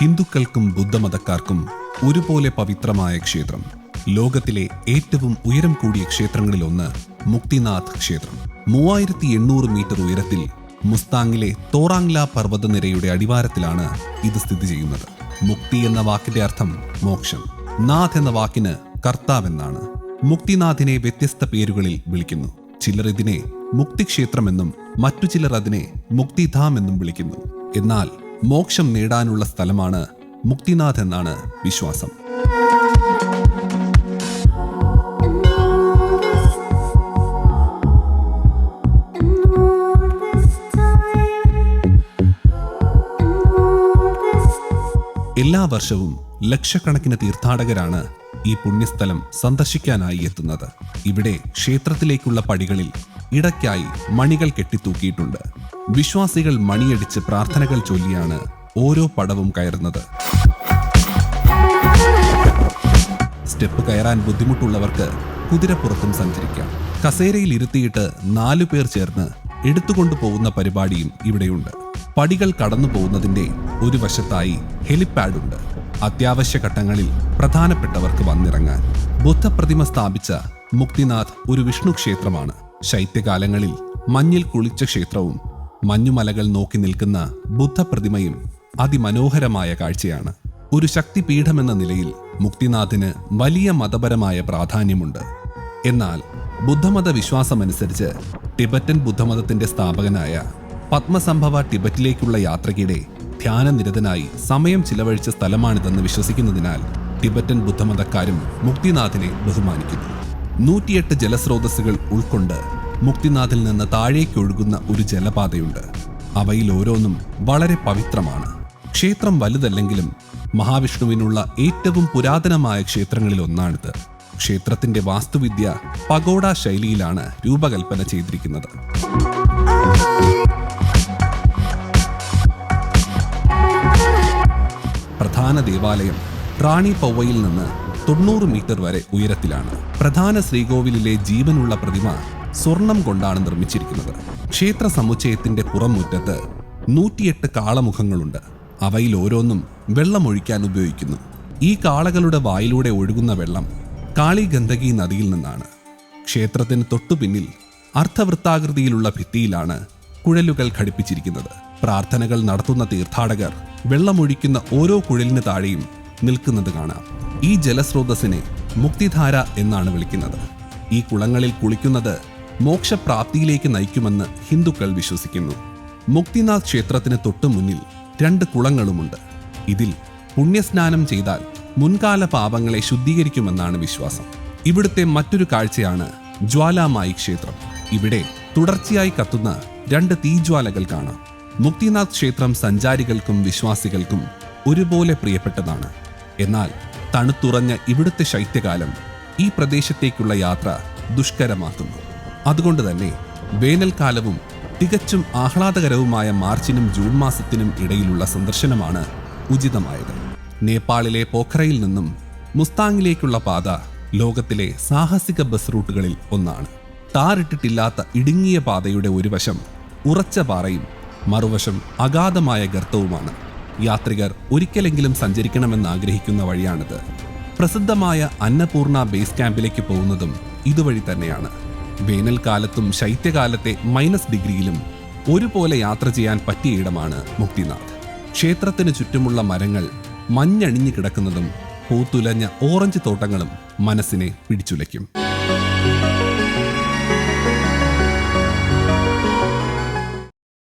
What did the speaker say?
ഹിന്ദുക്കൾക്കും ബുദ്ധമതക്കാർക്കും ഒരുപോലെ പവിത്രമായ ക്ഷേത്രം. ലോകത്തിലെ ഏറ്റവും ഉയരം കൂടിയ ക്ഷേത്രങ്ങളിലൊന്ന് മുക്തിനാഥ് ക്ഷേത്രം. മൂവായിരത്തി എണ്ണൂറ് മീറ്റർ ഉയരത്തിൽ മുസ്താങ്ങിലെ തോറാങ്ല പർവതനിരയുടെ അടിവാരത്തിലാണ് ഇത് സ്ഥിതി ചെയ്യുന്നത്. മുക്തി എന്ന വാക്കിന്റെ അർത്ഥം മോക്ഷം. നാഥ് എന്ന വാക്കിന് കർത്താവെന്നാണ്. മുക്തിനാഥിനെ വ്യത്യസ്ത പേരുകളിൽ വിളിക്കുന്നു. ചിലർ ഇതിനെ മുക്തിക്ഷേത്രമെന്നും മറ്റു ചിലർ അതിനെ മുക്തിധാം എന്നും വിളിക്കുന്നു. എന്നാൽ മോക്ഷം നേടാനുള്ള സ്ഥലമാണ് മുക്തിനാഥ് എന്നാണ് വിശ്വാസം. എല്ലാ വർഷവും ലക്ഷക്കണക്കിന് തീർത്ഥാടകരാണ് ഈ പുണ്യസ്ഥലം സന്ദർശിക്കാനായി എത്തുന്നത്. ഇവിടെ ക്ഷേത്രത്തിലേക്കുള്ള പടികളിൽ ഇടയ്ക്കായി മണികൾ കെട്ടിത്തൂക്കിയിട്ടുണ്ട്. വിശ്വാസികൾ മണിയടിച്ച് പ്രാർത്ഥനകൾ ചൊല്ലിയാണ് ഓരോ പടവും കയറുന്നത്. സ്റ്റെപ്പ് കയറാൻ ബുദ്ധിമുട്ടുള്ളവർക്ക് കുതിരപ്പുറത്തും സഞ്ചരിക്കാം. കസേരയിൽ ഇരുത്തിയിട്ട് നാലു പേർ ചേർന്ന് എടുത്തുകൊണ്ടു പോകുന്ന പരിപാടിയും ഇവിടെയുണ്ട്. പടികൾ കടന്നു പോകുന്നതിന്റെ ഒരു വശത്തായി ഹെലിപാഡ് ഉണ്ട് അത്യാവശ്യ ഘട്ടങ്ങളിൽ പ്രധാനപ്പെട്ടവർക്ക് വന്നിറങ്ങാൻ. ബുദ്ധപ്രതിമ സ്ഥാപിച്ച മുക്തിനാഥ് ഒരു വിഷ്ണു ക്ഷേത്രമാണ്. ശൈത്യകാലങ്ങളിൽ മഞ്ഞിൽ കുളിച്ച ക്ഷേത്രവും മഞ്ഞുമലകൾ നോക്കി നിൽക്കുന്ന ബുദ്ധപ്രതിമയും അതിമനോഹരമായ കാഴ്ചയാണ്. ഒരു ശക്തിപീഠമെന്ന നിലയിൽ മുക്തിനാഥിന് വലിയ മതപരമായ പ്രാധാന്യമുണ്ട്. എന്നാൽ ബുദ്ധമത വിശ്വാസമനുസരിച്ച് ടിബറ്റൻ ബുദ്ധമതത്തിന്റെ സ്ഥാപകനായ പത്മസംഭവ ടിബറ്റിലേക്കുള്ള യാത്രയ്ക്കിടെ ധ്യാനനിരതനായി സമയം ചിലവഴിച്ച സ്ഥലമാണിതെന്ന് വിശ്വസിക്കുന്നതിനാൽ ടിബറ്റൻ ബുദ്ധമതക്കാരും മുക്തിനാഥിനെ ബഹുമാനിക്കുന്നു. നൂറ്റിയെട്ട് ജലസ്രോതസ്സുകൾ ഉൾക്കൊണ്ട് മുക്തിനാഥിൽ നിന്ന് താഴേക്കൊഴുകുന്ന ഒരു ജലപാതയുണ്ട്. അവയിൽ ഓരോന്നും വളരെ പവിത്രമാണ്. ക്ഷേത്രം വലുതല്ലെങ്കിലും മഹാവിഷ്ണുവിനുള്ള ഏറ്റവും പുരാതനമായ ക്ഷേത്രങ്ങളിൽ ഒന്നാണിത്. ക്ഷേത്രത്തിന്റെ വാസ്തുവിദ്യ പഗോഡ ശൈലിയിലാണ് രൂപകൽപ്പന ചെയ്തിരിക്കുന്നത്. പ്രധാന ദേവാലയം റാണി പൗവയിൽ നിന്ന് തൊണ്ണൂറ് മീറ്റർ വരെ ഉയരത്തിലാണ്. പ്രധാന ശ്രീകോവിലിലെ ജീവനുള്ള പ്രതിമ സ്വർണം കൊണ്ടാണ് നിർമ്മിച്ചിരിക്കുന്നത്. ക്ഷേത്ര സമുച്ചയത്തിന്റെ പുറംമുറ്റത്ത് നൂറ്റിയെട്ട് കാളമുഖങ്ങളുണ്ട്. അവയിൽ ഓരോന്നും വെള്ളമൊഴിക്കാൻ ഉപയോഗിക്കുന്നു. ഈ കാളകളുടെ വായിലൂടെ ഒഴുകുന്ന വെള്ളം കാളി ഗന്ധകി നദിയിൽ നിന്നാണ്. ക്ഷേത്രത്തിന് തൊട്ടുപിന്നിൽ അർത്ഥവൃത്താകൃതിയിലുള്ള ഭിത്തിയിലാണ് കുഴലുകൾ ഘടിപ്പിച്ചിരിക്കുന്നത്. പ്രാർത്ഥനകൾ നടത്തുന്ന തീർത്ഥാടകർ വെള്ളമൊഴിക്കുന്ന ഓരോ കുഴലിന് താഴെയും നിൽക്കുന്നത് കാണാം. ഈ ജലസ്രോതസ്സിനെ മുക്തിധാര എന്നാണ് വിളിക്കുന്നത്. ഈ കുളങ്ങളിൽ കുളിക്കുന്നത് മോക്ഷപ്രാപ്തിയിലേക്ക് നയിക്കുമെന്ന് ഹിന്ദുക്കൾ വിശ്വസിക്കുന്നു. മുക്തിനാഥ് ക്ഷേത്രത്തിന് തൊട്ടു മുന്നിൽ രണ്ട് കുളങ്ങളുമുണ്ട്. ഇതിൽ പുണ്യസ്നാനം ചെയ്താൽ മുൻകാല പാപങ്ങളെ ശുദ്ധീകരിക്കുമെന്നാണ് വിശ്വാസം. ഇവിടുത്തെ മറ്റൊരു കാഴ്ചയാണ് ജ്വാലാമായി ക്ഷേത്രം. ഇവിടെ തുടർച്ചയായി കത്തുന്ന രണ്ട് തീജ്വാലകൾ കാണാം. മുക്തിനാഥ് ക്ഷേത്രം സഞ്ചാരികൾക്കും വിശ്വാസികൾക്കും ഒരുപോലെ പ്രിയപ്പെട്ടതാണ്. എന്നാൽ തണുത്തുറഞ്ഞ ഇവിടുത്തെ ശൈത്യകാലം ഈ പ്രദേശത്തേക്കുള്ള യാത്ര ദുഷ്കരമാക്കുന്നു. അതുകൊണ്ട് തന്നെ വേനൽക്കാലവും തികച്ചും ആഹ്ലാദകരവുമായ മാർച്ചിനും ജൂൺ മാസത്തിനും ഇടയിലുള്ള സന്ദർശനമാണ് ഉചിതമായത്. നേപ്പാളിലെ പോഖറയിൽ നിന്നും മുസ്താങ്ങിലേക്കുള്ള പാത ലോകത്തിലെ സാഹസിക ബസ് റൂട്ടുകളിൽ ഒന്നാണ്. താറിട്ടിട്ടില്ലാത്ത ഇടുങ്ങിയ പാതയുടെ ഒരു വശം ഉറച്ച പാറയും മറുവശം അഗാധമായ ഗർത്തവുമാണ്. യാത്രികർ ഒരിക്കലെങ്കിലും സഞ്ചരിക്കണമെന്ന് ആഗ്രഹിക്കുന്ന വഴിയാണിത്. പ്രസിദ്ധമായ അന്നപൂർണ ബേസ് ക്യാമ്പിലേക്ക് പോകുന്നതും ഇതുവഴി തന്നെയാണ്. വേനൽക്കാലത്തും ശൈത്യകാലത്തെ മൈനസ് ഡിഗ്രിയിലും ഒരുപോലെ യാത്ര ചെയ്യാൻ പറ്റിയ ഇടമാണ് മുക്തിനാഥ്. ക്ഷേത്രത്തിന് ചുറ്റുമുള്ള മരങ്ങൾ മഞ്ഞണിഞ്ഞു കിടക്കുന്നതും പൂത്തുലഞ്ഞ ഓറഞ്ച് തോട്ടങ്ങളും മനസ്സിനെ പിടിച്ചുലയ്ക്കും.